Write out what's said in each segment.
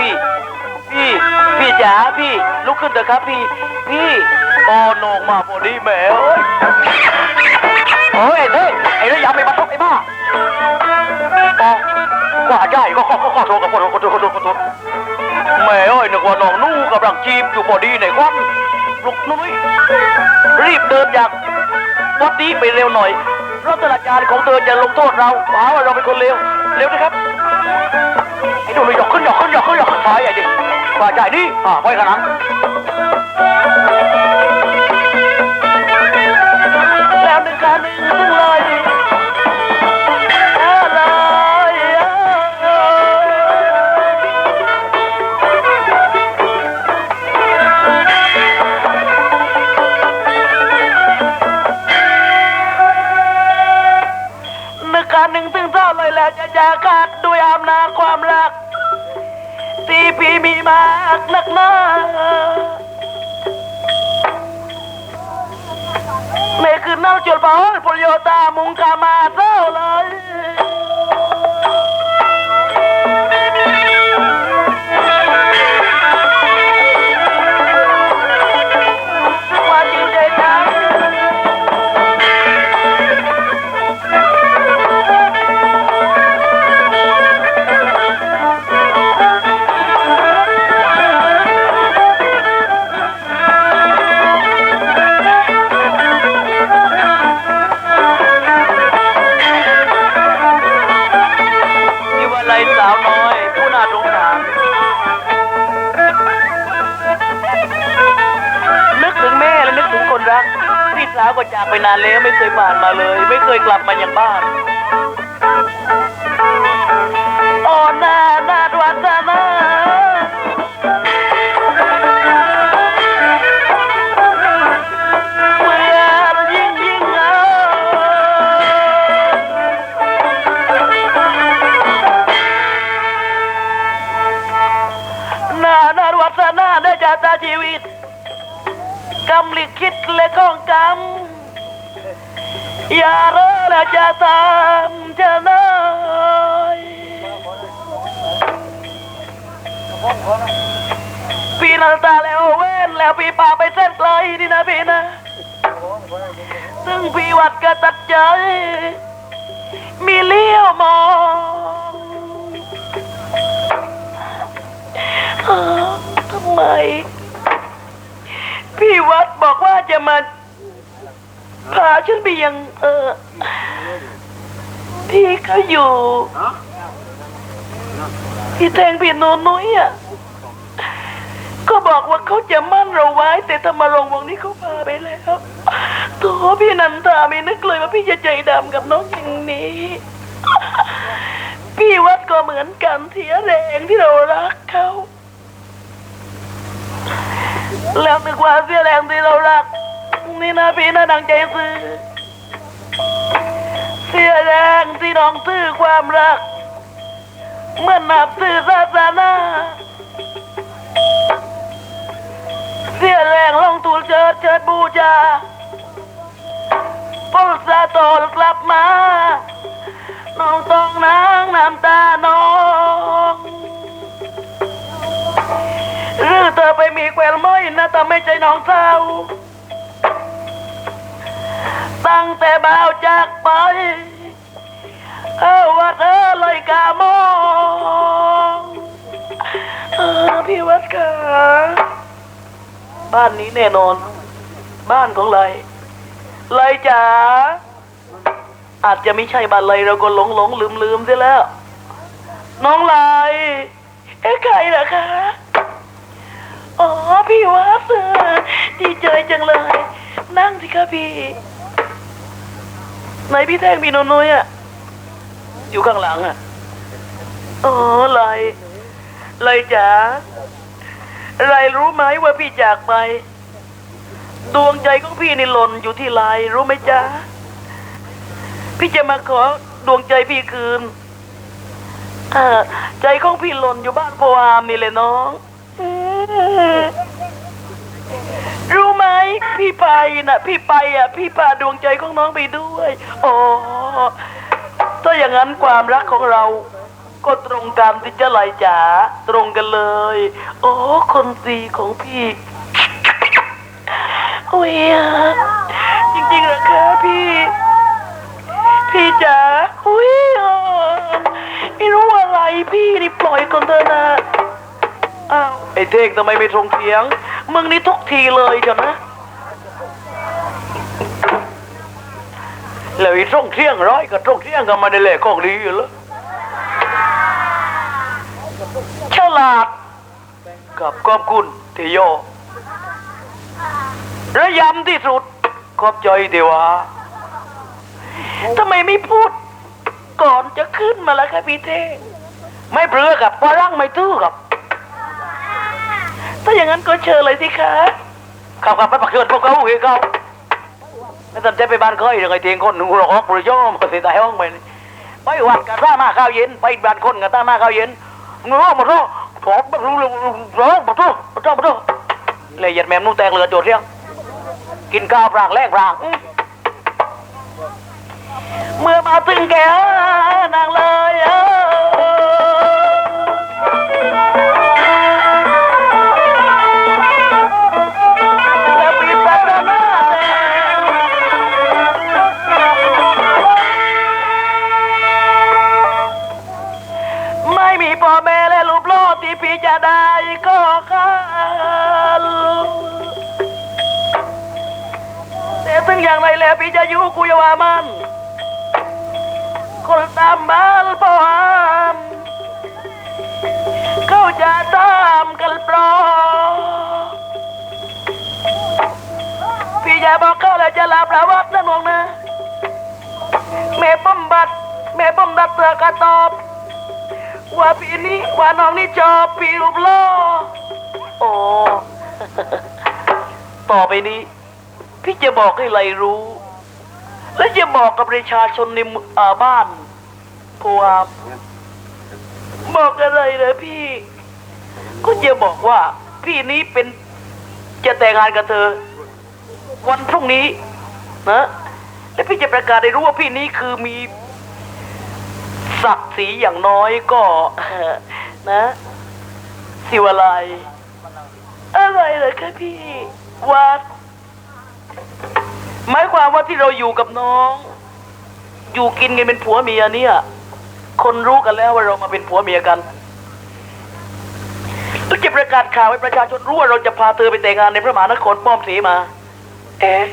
พี่ พี่พี่จ๋าพี่ ลุกขึ้นเถอะครับพี่ พี่โอ้นองมาพอดีแหมเอ้ยเฮ้ยเฮ้ยไอ้เรื่องยาไม่มาทบไอ้บ้าอ๋อว่าใช่ก็ขอขอขอโทษขอโทษขอโทษขอโทษขอโทษแหม่เอ้ยนึกว่าน้องนู่กำลังจีบอยู่พอดีในควันลุกนุ้ยรีบเดินจากวัดนี้ไปเร็วหน่อยรัตนาการของเธอจะลงโทษเราหาว่าเราเป็นคนเลวเร็วนะครับ ไอ้ดูเลยหยอกขึ้นหยอกขึ้นหยอกขึ้นหยอกขึ้นไปไอ้ดิว่าใจนี่อ่าไว้ขนาด มากนักหนาในคืนนั้นจดเบาปโยตามุงกามาเศร้า พี่าวก็จากไปนานแล้วไม่เคยผ่านมาเลย ไม่เคยกลับมาอย่างบ้าน อย่าเรอและจะตามจะนายพี่นันตาแล้วเว้นแล้วพี่ป่าไปเส้นไกลดีนะพี่นะซึ่งพี่วัดก็ตัดใจ มีเลี้ยวมองทำไม พี่วัดบอกว่าจะมา พาฉันไปยังเออที่เขาอยู่พี่แทงพี่โนนุ้ยอะก็บอกว่าเขาจะมั่นเราไว้ แต่ทำมาลงวงนี้เขาพาไปแล้วโถพี่นันทาไม่นึกเลยว่าพี่จะใจดำกับน้องอย่างนี้ พี่วัดก็เหมือนกันเทียแรงที่เรารักเขาแล้วนึกว่าเสียแรงที่เรารัก นี่นะพี่นะดังใจซื้อ เสียแรงที่น้องซื้อความรัก เมื่อนับซื้อศาสนาเสียแรงลงตูลเชิดเชิดบูชาพลสาโตลกลับมา น้องต้องนางน้ำตาน้องหรือเธอไปมีแควนม้อยนะแต่ไม่ใจน้องเศร้า ตั้งแต่บ่าวจากไป เออวัดเออเลยกามองเออพี่วัดค่ะบ้านนี้แน่นอน บ้านของเลยเลยจ๋าอาจจะไม่ใช่บ้านเลยเราก็หลงหลงลืมลืมเสียแล้ว น้องลายเอ๊ะใครเหรอคะอ๋อพี่วัดดีใจจังเลย นั่งสิคะพี่ ไหนพี่แท่งพี่โนนุ้ยอะอยู่ข้างหลังอะอ๋อไรไรจ๋าไรรู้ไหมว่าพี่จากไป ดวงใจของพี่นี่หล่นอยู่ที่ลายรู้ไหมจ๊ะ พี่จะมาขอดวงใจพี่คืนอใจของพี่หล่นอยู่บ้านโพอามนี่เลยน้อง พี่ไปนะพี่ไปอะ พี่พาดวงใจของน้องไปด้วย โอ๋อถ้าอย่างนั้นความรักของเรา ก็ตรงตามที่เจ้าไหลจ๋าตรงกันเลย โอ้คนสีของพี่โอ้ยจริงๆเหรอคะพี่ พี่จ๋าอุ้ยอะไม่รู้อะไรพี่นี่ปล่อยก่อนเถอะนะอ้าวไอ้เท่งทำไมไม่ตรงเถียง มึงนี่ทุกทีเลยเจ้านะแล้วอีตรงเที่ยงร้อยกับตรงเที่ยงกันมาได้แหละของดีอยู่แล้วฉลาดกับขอบคุณที่โยระยำที่สุดขอบใจเดีว่าทำไมไม่พูด ก่อนจะขึ้นมาแล้วครับพี่เท่ไม่เปลือกับเพราร่างไม่ตื้อกับ ถ้าอย่างนั้นก็เชิญเลยสิคะขับขับไปปักเชิญพวกเขาเองเขาไม่สนใจไปบ้านเขาอีกยังไงเทียงคนหนึ่งหรอกหรือโยมก็เสียดายห้องไปไปวัดกันต้ามาข้าวเย็นไปบ้านคนกันต้ามาข้าวเย็นงอมาทุกถอดมาทุกร้องมาทุกมาทุกมาทุกเลยหยัดแมมนุ่งแตงเหลือโจทย์เที่ยงกินข้าวปรางแรกปรางเมื่อมาถึงแกนางเลยเออ อย่างไรแล้วพี่จะอยู่กุยว่ามันคนตามบานพ่อหามเขาจะตามกันปลอพี่จะบอกเขาแล้วจะลาประวัตินะน้องนะแม่ป้อมบัดแม่ป้อมดัดเตือกระตอบว่าพี่นี้ว่าน้องนี่จอบพี่รูปโลอโอ้ต่อไปนี้ พี่จะบอกให้ไรรู้ และจะบอกกับประชาชนในหมู่อ่าบ้านพวามบอกอะไรเลยพี่ ก็จะบอกว่า พี่นี้เป็นจะแต่งงานกับเธอ วันพรุ่งนี้นะและพี่จะประกาศให้รู้ว่าพี่นี้คือมีศักดิ์ศรีอย่างน้อยก็นะสิวไลยอะไรเลยคะพี่วัด หมายความว่าที่เราอยู่กับน้อง อยู่กินกันเป็นผัวเมียเนี่ย คนรู้กันแล้วว่าเรามาเป็นผัวเมียกันแล้วจะประกาศข่าวให้ประชาชนรู้ว่าเราจะพาเธอไปแต่งงานในพระมหานครป้อมเสมา เอ๊ะ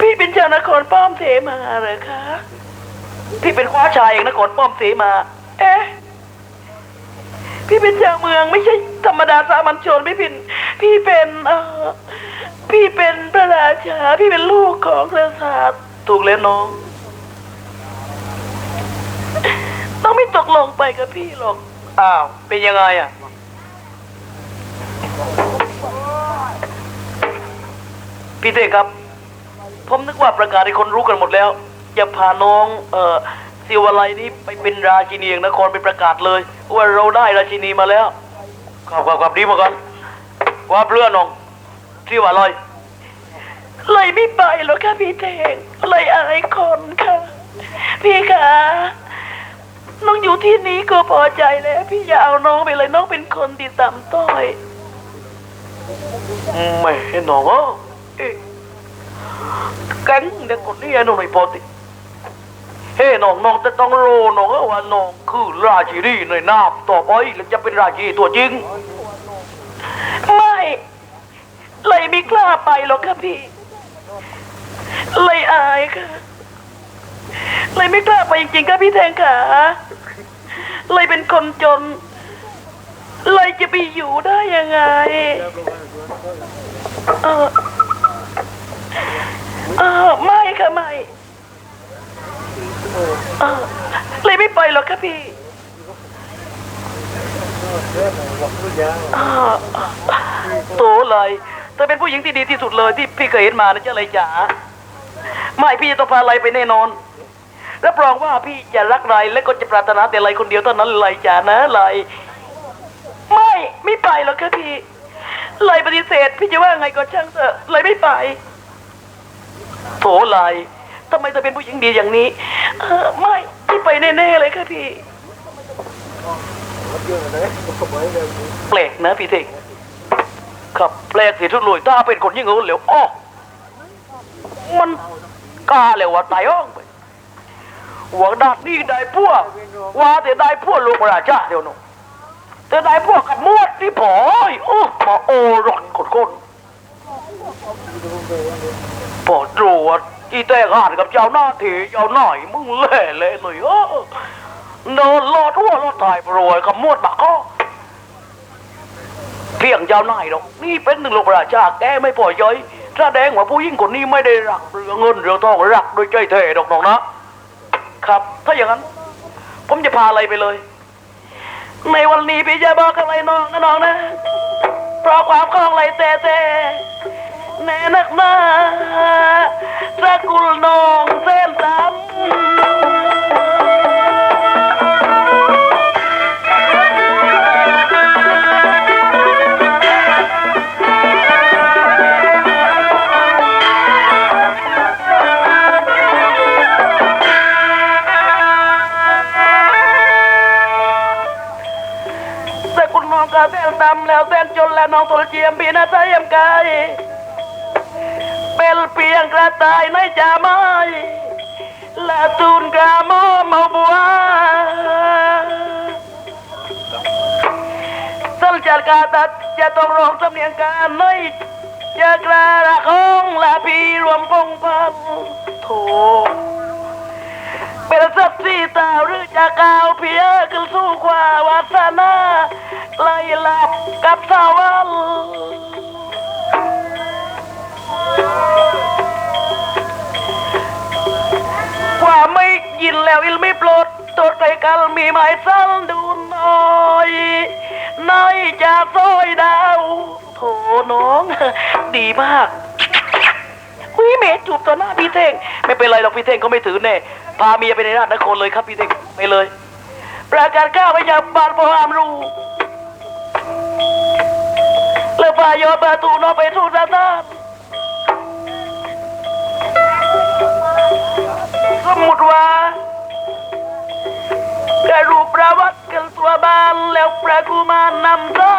พี่เป็นชาวนครป้อมเสมาเหรอคะพี่เป็นคว้าชายเองนครป้อมเสมา เอ๊ะพี่เป็นชาวเมืองไม่ใช่ธรรมดาสามัญชนพี่เป็น พี่เป็นเออพี่เป็นพระราชา พี่เป็นลูกของกษัตริย์ถูกแล้วน้อง ต้องไม่ตกลงไปกับพี่หรอก อ้าว เป็นยังไงอะ พี่เต้ครับ ผมนึกว่าประกาศให้คนรู้กันหมดแล้ว อย่าพาน้อง เอ่อสิวไลนี้ไปเป็นราชินีแห่งนครไปประกาศเลย ว่าเราได้ราชินีมาแล้วขอบขอบขอบดีมาก่อน ว่าเพื่อนน้องที่ว่าลอยเลยไม่ไปหรอกค่ะพี่เทงเลยอายคนค่ะ พี่คะน้องอยู่ที่นี้ก็พอใจแล้วพี่อย่าเอาน้องไปเลยน้องเป็นคนที่ต่ำต้อยไม่น้องเอ๊ะ cắn để còn đi nó này bỏ thì hê nó nó ta ต้องรู้น้องว่าน้องคือราชินีในน้ำต่อไปแล้วจะเป็นราชินีตัวจริง ไม่ เลยไม่กล้าไปหรอกครับพี่ เลยอายค่ะ เลยไม่กล้าไปจริงๆครับพี่แทงขาเลยเป็นคนจน เลยจะไปอยู่ได้ยังไง เออเออไม่ค่ะไม่ เออเลยไม่ไปหรอกค่ะพี่ เออโตเลยเธอเป็นผู้หญิงที่ดีที่สุดเลยที่พี่เคยเห็นมานะเจ้าเลยจ๋าไม่พี่จะต้องพาไลไปแน่นอนรับรองว่าพี่จะรักไลและก็จะปรารถนาแต่ไลคนเดียวเท่านั้นไลจ๋านะไลไม่ไม่ไปหรอกค่ะพี่ไลปฏิเสธ พี่จะว่าไงก็ช่างเถอะไลไม่ไปโถลายทำไมเธอเป็นผู้หญิงดีอย่างนี้ เออไม่ที่ไปแน่ๆเลยค่ะพี่ แปลกนะพี่เท่งครับแปลกสิทุกเลยถ้าเป็นคนยิ่งเงินเหลวอ้อมันกล้าเลยว่าตายอ้องไปหวังดัดนี่ได้พวกว่าแต่ได้พวกลูกราชาเดี๋ยวนูแต่ได้พวกกับมวดที่ผอยโอ้มาโอรอนคนคนปอตรวจอีแต่งานกับเจ้าหน้าที่เจ้าหน่อยมึงเล่เล่หน่อยเออ เดินลอดทั่วลอดถ่ายโปรยกับมวดบักก็เพียงเจ้านายหรอกนี่เป็นหนึ่งลูกราชาแกไม่พอใจแสดงว่าผู้หญิงคนนี้ไม่ได้รักเรื่องเงินเรื่องทองรักโดยใจเทดอกน้องนะ ครับ ถ้าอย่างนั้น ผมจะพาอะไรไปเลย ในวันนี้พี่จะบอกอะไรน้องนะน้องนะ เพราะความคล่องไหลแต่แต่แน่นักหนาสกุลน้องเส้นดำ จะต้องร้องสำเนียงการในจะกระระคองละพี่รวมพงพันโถเป็นสัตว์สีตาหรือจะกาวเพียขึ้นสู้กว่าวาสนาไล่หลับกับสาวรรค์ว่าไม่ยินแล้วอิลไม่ปรดตัวใจกันมีหมายสั้นดูน่อย นายจะซอยดาวโถน้อง ดีมากหุยเมจูบต่อหน้าพี่เท่ง ไม่เป็นไรหรอกพี่เท่งเขาไม่ถือแน่พาเมียไปในราชนครเลยครับพี่เท่งไปเลย ประกาศข้าวไปยังบานพออามรูเลือฝ่ายอประตูน้องไปทูตซาตานสมมติว่าได้รูปประวัติ วบ้านแล้วประกุมารนำเจ้า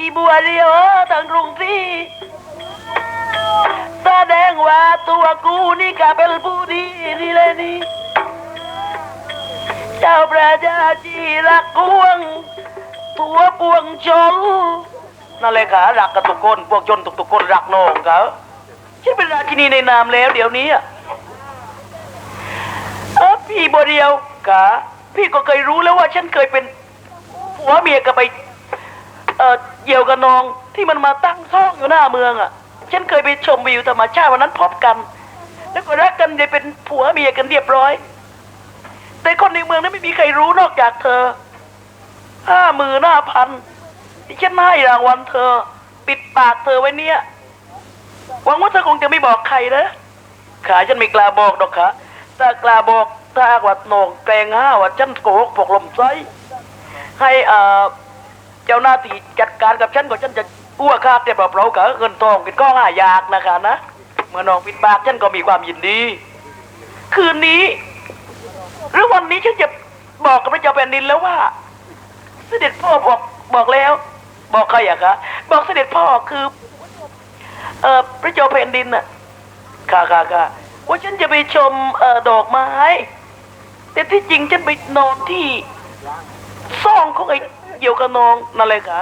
อีบัวเดียวทางกรุงที่แสดงว่าตัวกูนี่ก็เป็นผู้ดีนี่เลยนี่ เจ้าประชาจีรักกวง ตัวปวงชนนั่นเลยค่ะรักกันทุกคนพวกชนทุกทุกคนรักน้องเขาฉันเป็นราชินีในนามแล้ว เดี๋ยวนี้อะพี่บัวเดียวกะพี่ก็เคยรู้แล้วว่าฉันเคยเป็นผัวเมียกับไป เออเหี่ยวกับนองที่มันมาตั้งท้องอยู่หน้าเมืองอะ ฉันเคยไปชมวิวธรรมชาติวันนั้นพบกัน แล้วก็รักกันได้เป็นผัวเมียกันเรียบร้อย แต่คนในเมืองนั้นไม่มีใครรู้นอกจากเธอห้ามื่นห้าพันที่ฉันให้รางวัลเธอ ปิดปากเธอไว้เนี่ยหวังว่าเธอคงจะไม่บอกใครนะขาฉันไม่กล้าบอกดอกค่ะถ้ากล้าบอกถ้าหากว่าโหนงแกลงห้าว่าฉันโกหกปกลมไส้ให้อ่อเจ้าหน้าที่จัดการกับฉันก็ฉันจะกู้ค่าเต็มเปล่าๆกับเงินทองเป็นก้องหายากนะคะนะเมื่อน้องปิดปากฉันก็มีความยินดี คืนนี้ หรือวันนี้ฉันจะบอกกับพระเจ้าแผ่นดินแล้วว่า เสด็จพ่อบอกบอกแล้ว บอกใครอะคะบอกเสด็จพ่อคือ เอ่อพระเจ้าแผ่นดินน่ะค่ะค่ะค่ะว่าฉันจะไปชมเอ่อดอกไม้แต่ที่จริงฉันไปนอนที่ซ่องของไอ้ เกี่ยวกับนองนั่นเลยค่ะ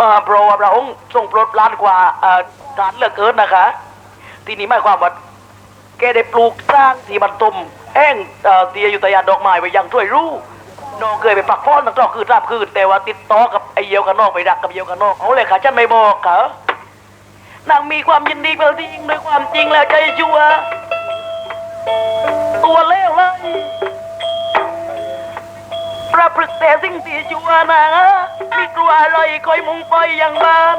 มาเพราะว่าพระองค์ทรงโปรดปรานกว่าเอ่อการเหลือเกินนะคะ ที่นี้หมายความว่าแกได้ปลูกสร้างที่บรรทมแห้งเตียอยู่ตยานดอกไม้ไว้ยังถ้วยรู้น้องเคยไปปักพ้อนตั้งแต่คืนราบคืนแต่ว่าติดต่อกับไอเยียวกับน้องไปรักกับเยียวกับน้องเอาเลยค่ะฉันไม่บอกเขานางมีความยินดีเป็นที่ยิ่งด้วยความจริงแล้วใจชัวตัวเลวเลย ประพฤติแต่สิ่งที่ชั่วนะ มีกลัวอะไรคอยมุ่งไปอย่างบ้าน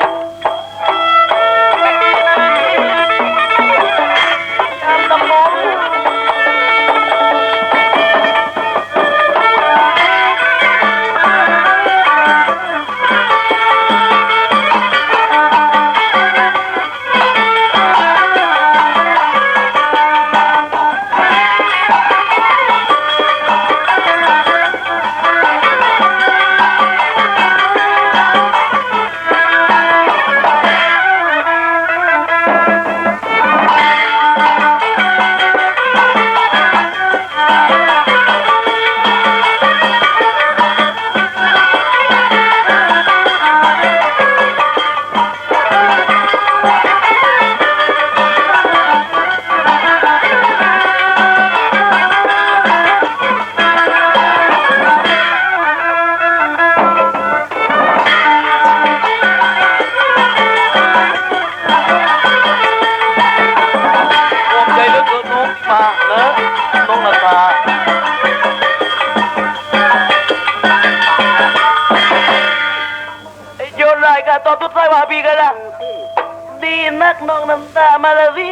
ายวาปีกันดีนักน้องน้ำตามาละสิ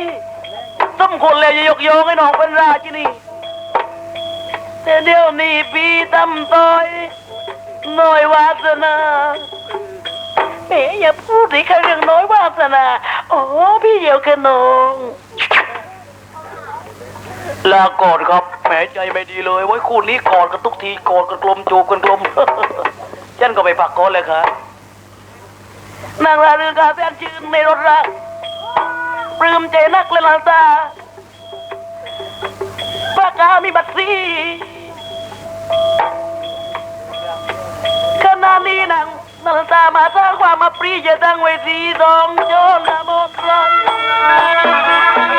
สมควรเลยจะยกโยงให้น้องเป็นราชินีแต่เดี๋ยวนี้พี่ตำต้อยน้อยวาสนาแหมอย่าพูดสิแค่เรื่องน้อยวาสนาโอ้พี่เดียวแค่น้องลาก่อนครับแหมใจไม่ดีเลยไว้คู่นี้กอดกันทุกทีกอดกันกลมจูบกันกลมฉันก็ไปพักก่อนเลยครับ นางราเรือกาแสนชื่นในรถรักปลื้มใจนักและลานตาปากกามีบัตรีขณะนี้นางนางตามาสร้างความมาปรีจะตั้งไว้สีดองโจนามอนรัน